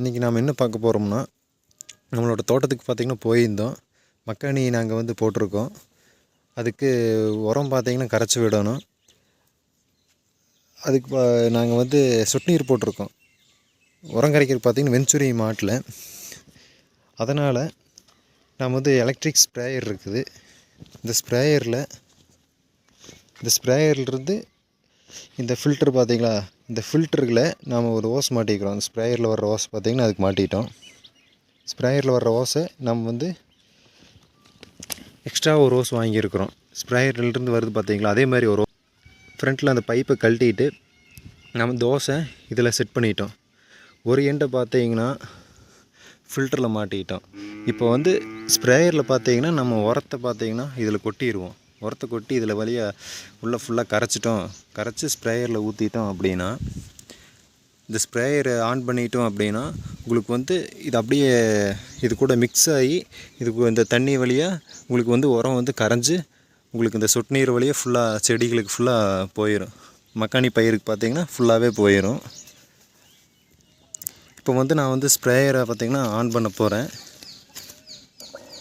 இன்றைக்கி நாம் என்ன பார்க்க போகிறோம்னா நம்மளோட தோட்டத்துக்கு பார்த்திங்கன்னா போயிருந்தோம். மக்காணி நாங்கள் வந்து போட்டிருக்கோம். அதுக்கு உரம் பார்த்திங்கன்னா கரைச்சி விடணும். அதுக்கு நாங்கள் வந்து சொட்டு நீர் போட்டிருக்கோம். உரம் கரைக்கிறது பார்த்திங்கன்னா வெஞ்சுரி மாட்டில். அதனால் நம்ம வந்து எலக்ட்ரிக் ஸ்ப்ரேயர் இருக்குது. இந்த ஸ்ப்ரேயரில் இந்த ஸ்ப்ரேயர்லேருந்து இந்த ஃபில்டர் பார்த்திங்களா இந்த ஃபில்டருக்குள்ள நாம் ஒரு ஓஸ் மாட்டிக்கிறோம். அந்த ஸ்ப்ரேயரில் வர்ற ஓஸ் பார்த்திங்கன்னா அதுக்கு மாட்டிட்டோம். ஸ்ப்ரேயரில் வர்ற ஓஸை நம்ம வந்து எக்ஸ்ட்ரா ஒரு ஓஸ் வாங்கியிருக்கிறோம். ஸ்ப்ரேயர்லேருந்து வருது பார்த்திங்களா? அதே மாதிரி ஒரு ஃப்ரண்ட்டில் அந்த பைப்பை கழட்டிட்டு நம்ம தோசை இதில் செட் பண்ணிட்டோம். ஒரு எண்டை பார்த்தீங்கன்னா ஃபில்டரில் மாட்டிக்கிட்டோம் இப்போ வந்து ஸ்ப்ரேயரில் பார்த்தீங்கன்னா நம்ம உரத்தை பார்த்தீங்கன்னா இதில் கொட்டிடுவோம் உரத்தை கொட்டி இதில் வழியாக உள்ளே ஃபுல்லாக கரைச்சிட்டோம். கரைச்சி ஸ்ப்ரேயரில் ஊற்றிட்டோம் அப்படின்னா இந்த ஸ்ப்ரேயரை ஆன் பண்ணிட்டோம் அப்படின்னா உங்களுக்கு வந்து இது அப்படியே இது கூட மிக்ஸ் ஆகி இதுக்கு இந்த தண்ணி வழியாக உங்களுக்கு வந்து உரம் வந்து கரைஞ்சி உங்களுக்கு இந்த சொட்டு நீர் வழியாக ஃபுல்லாக செடிகளுக்கு ஃபுல்லாக போயிடும் மக்காணி பயிருக்கு பார்த்தீங்கன்னா ஃபுல்லாகவே போயிடும் இப்போ வந்து நான் வந்து ஸ்ப்ரேயரை பார்த்திங்கன்னா ஆன் பண்ண போகிறேன்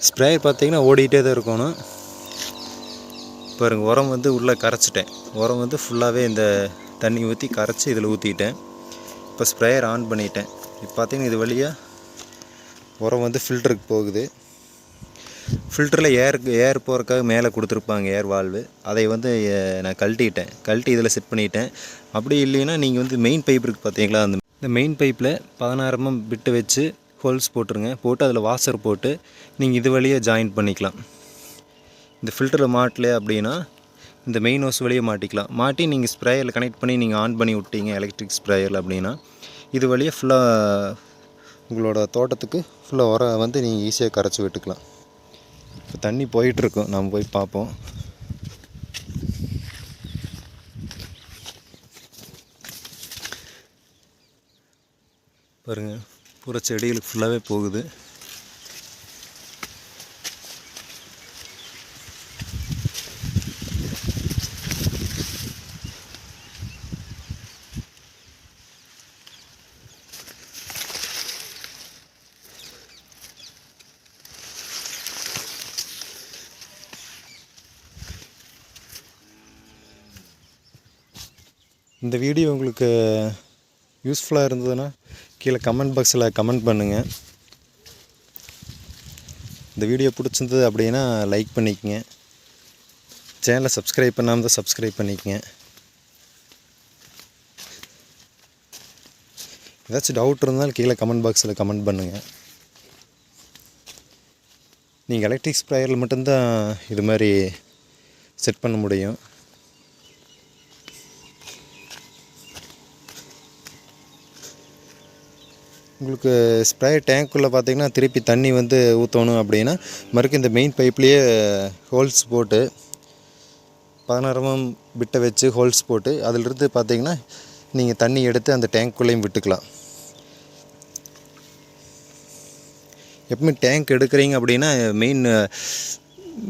ஸ்ப்ரேயர் பார்த்திங்கன்னா ஓடிக்கிட்டே தான் இருக்கணும். பாருங்க உரம் வந்து உள்ளே கரைச்சிட்டேன். உரம் வந்து ஃபுல்லாகவே இந்த தண்ணி ஊற்றி கரைச்சி இதில் ஊற்றிட்டேன் இப்போ ஸ்ப்ரேயர் ஆன் பண்ணிட்டேன். இப்போ பார்த்தீங்கன்னா இது வழியாக உரம் வந்து ஃபில்டருக்கு போகுது. ஃபில்டரில் ஏர் ஏர் போகிறக்காக மேலே கொடுத்துருப்பாங்க ஏர் வால்வு அதை வந்து நான் கழட்டிட்டேன். கழட்டி இதில் செட் பண்ணிட்டேன். அப்படி இல்லைன்னா நீங்கள் வந்து மெயின் பைப் இருக்குது பார்த்தீங்களா? அந்த இந்த மெயின் பைப்பில் பதினாயிரமும் பிட்டு வச்சு ஹோல்ஸ் போட்டுருங்க. போட்டு அதில் வாசர் போட்டு நீங்கள் இது வழியாக ஜாயின் பண்ணிக்கலாம். இந்த ஃபில்டரில் மாட்டல அப்படின்னா இந்த மெயின் ஹோஸ் வழியே மாட்டிக்கலாம். மாட்டி நீங்கள் ஸ்ப்ரேயரில் கனெக்ட் பண்ணி நீங்கள் ஆன் பண்ணி விட்டீங்க எலக்ட்ரிக் ஸ்ப்ரேயரில் அப்படின்னா இது வழியே ஃபுல்லாக உங்களோட தோட்டத்துக்கு ஃபுல்லாக உரம் வந்து நீங்கள் ஈஸியாக கரைச்சி விட்டுக்கலாம். இப்போ தண்ணி போயிட்டுருக்கோம் நம்ம போய் பார்ப்போம். பாருங்கள் பூரா செடிகளுக்கு ஃபுல்லாகவே போகுது. இந்த வீடியோ உங்களுக்கு யூஸ்ஃபுல்லாக இருந்ததுன்னா கீழே கமெண்ட் பாக்ஸில் கமெண்ட் பண்ணுங்கள் இந்த வீடியோ பிடிச்சிருந்தது அப்படின்னா லைக் பண்ணிக்கங்க. சேனலை சப்ஸ்கிரைப் பண்ணாமல் தான் சப்ஸ்கிரைப் பண்ணிக்கங்க. ஏதாச்சும் டவுட் இருந்தாலும் கீழே கமெண்ட் பாக்ஸில் கமெண்ட் பண்ணுங்கள் நீங்கள் எலக்ட்ரிக் ஸ்ப்ரேயரில் மட்டும்தான் இது மாதிரி செட் பண்ண முடியும். உங்களுக்கு ஸ்ப்ரே டேங்க்குள்ளே பார்த்தீங்கன்னா திருப்பி தண்ணி வந்து ஊற்றணும் அப்படின்னா மறுக்க இந்த மெயின் பைப்லேயே ஹோல்ஸ் போட்டு பதினாயிரமும் பிட்டை mm வச்சு ஹோல்ஸ் போட்டு அதிலிருந்து பார்த்தீங்கன்னா நீங்கள் தண்ணி எடுத்து அந்த டேங்க்குள்ளேயும் விட்டுக்கலாம். எப்பவுமே டேங்க் எடுக்கிறீங்க அப்படின்னா மெயின்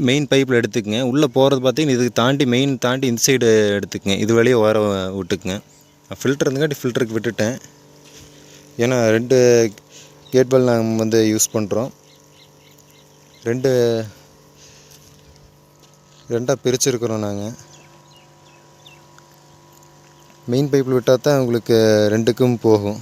மெயின் பைப்பில் எடுத்துக்கங்க. உள்ளே போகிறது பார்த்தீங்கன்னா இதுக்கு தாண்டி மெயின் தாண்டி இந்த சைடு எடுத்துக்கங்க. இது வழியே வர விட்டுக்குங்க. ஃபில்டர் இருந்துக்காட்டி ஃபில்டருக்கு விட்டுட்டேன். ஏன்னா ரெண்டு கேட் பால் நாங்கள் வந்து யூஸ் பண்ணுறோம் ரெண்டு ரெண்டாக பிரிச்சுருக்குறோம் நாங்கள் மெயின் பைப்பில் விட்டால் தான் உங்களுக்கு ரெண்டுக்கும் போகும்.